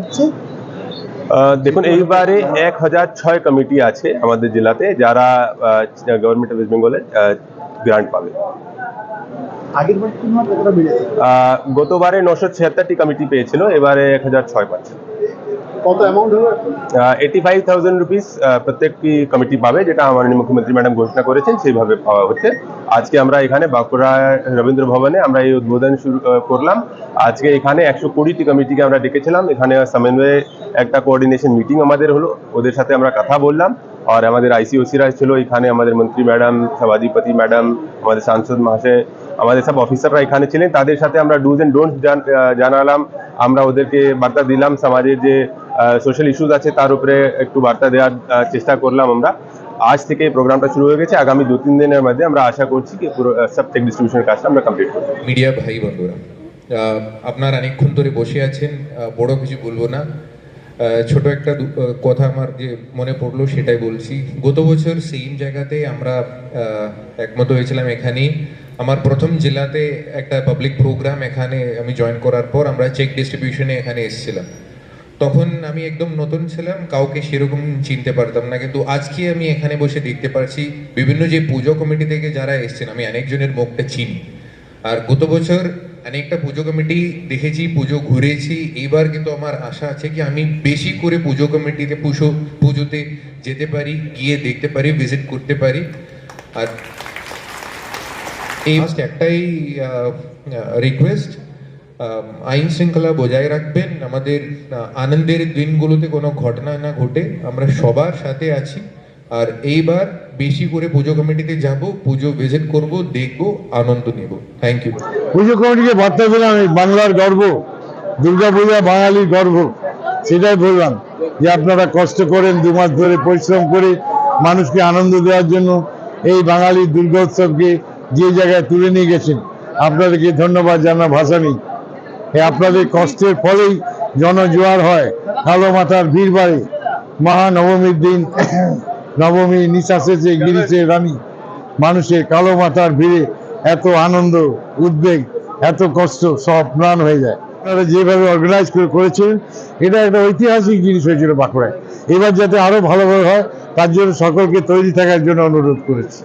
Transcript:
হচ্ছে? দেখুন এইবারে এক হাজার ছয় কমিটি আছে আমাদের জেলাতে যারা গভর্নমেন্ট অফ ওয়েস্ট বেঙ্গলের গ্রান্ট পাবে। গতবারে নশো ছিয়াত্তরটি কমিটি পেয়েছিল এবারে এক হাজার ছয় পাচ্ছে। এইটি ফাইভ থাউজেন্ড রুপিস প্রত্যেকটি কমিটি পাবে, যেটা মাননীয় মুখ্যমন্ত্রী ম্যাডাম ঘোষণা করেছেন, সেইভাবে পাওয়া হচ্ছে। আজকে আমরা এখানে বাঁকুড়া রবীন্দ্র ভবনে আমরা এই উদ্বোধন শুরু করলাম। আজকে এখানে একশো কুড়িটি কমিটিকে আমরা ডেকেছিলাম। এখানে সমন্বয়ে একটা কোঅর্ডিনেশন মিটিং আমাদের হলো, ওদের সাথে আমরা কথা বললাম। আর আমাদের আইসিওসিরা ছিল, এখানে আমাদের মন্ত্রী ম্যাডাম সভাধিপতি ম্যাডাম আমাদের সাংসদ মহাশয়, আমাদের সব অফিসাররা এখানে ছিলেন। তাদের সাথে আমরা ডুজ অ্যান্ড ডোন্ট জানালাম। আমরা ওদেরকে বার্তা দিলাম সমাজের যে সোশ্যাল ইস্যুজ আছে তার উপরে একটু বার্তা দেওয়ার চেষ্টা করলাম আমরা। আজ থেকে এই প্রোগ্রামটা শুরু হয়ে গেছে। আগামী দু তিন দিনের মধ্যে আমরা আশা করছি কি পুরো আহ, সব চেক ডিস্ট্রিবিউশনের কাজটা আমরা কমপ্লিট করব। মিডিয়া ভাই বন্ধুরা আপনার অনেকক্ষণ ধরে বসে আছেন বড় কিছু বলব না। ছোট একটা কথা আমার যে মনে পড়ল সেটাই বলছি। গত বছর সেম জায়গাতে আমরা একমত হয়েছিলাম এখানেই। আমার প্রথম জেলাতে একটা পাবলিক প্রোগ্রাম এখানে আমি জয়েন করার পর আমরা চেক ডিস্ট্রিবিউশনে এখানে এসেছিলাম। তখন আমি একদম নতুন ছিলাম, কাউকে সেরকম চিনতে পারতাম না। কিন্তু আজকে আমি এখানে বসে দেখতে পারছি, বিভিন্ন যে পুজো কমিটি থেকে যারা এসেছেন, আমি অনেকজনের মুখটা চিনি। আর গত বছর অনেকটা পুজো কমিটি দেখেছি, পুজো ঘুরেছি। এইবার কিন্তু আমার আশা আছে কি, আমি বেশি করে পুজো কমিটিতে পুজো, পুজোতে যেতে পারি, গিয়ে দেখতে পারি ভিজিট করতে পারি। আর এই just একটাই রিকোয়েস্ট আইন শৃঙ্খলা বজায় রাখবেন। আমাদের আনন্দের দিনগুলোতে কোনো ঘটনা না ঘটে। আমরা সবার সাথে আছি। আর এইবার বেশি করে পুজো কমিটিতে যাব পুজো ভিজিট করব দেখব আনন্দ নেব। থ্যাংক ইউ পুজো কমিটিকে বার্তা দিলাম এই বাংলার গর্ব দুর্গা পূজা বাঙালির গর্ব। সেটাই বললাম যে আপনারা কষ্ট করেন দু মাস ধরে পরিশ্রম করে মানুষকে আনন্দ দেওয়ার জন্য এই বাঙালির দুর্গা উৎসবকে যে জায়গায় তুলে নিয়ে গেছেন, আপনাদেরকে ধন্যবাদ জানা ভাষা নেই আপনাদের কষ্টের ফলেই জনজোয়ার হয় কালো মাথার ভিড় বাড়ে। মহানবমীর দিন, নবমী নিঃশ্বাসে গিরিছে রানী। মানুষের কালো মাথার ভিড়ে এত আনন্দ, উদ্বেগ, এত কষ্ট সব প্রাণ হয়ে যায়। আপনারা যেভাবে অর্গানাইজ করে করেছিলেন, এটা একটা ঐতিহাসিক জিনিস হয়েছিল বাঁকুড়ায়। এবার যাতে আরও ভালোভাবে হয়, তার জন্য সকলকে তৈরি থাকার জন্য অনুরোধ করেছি।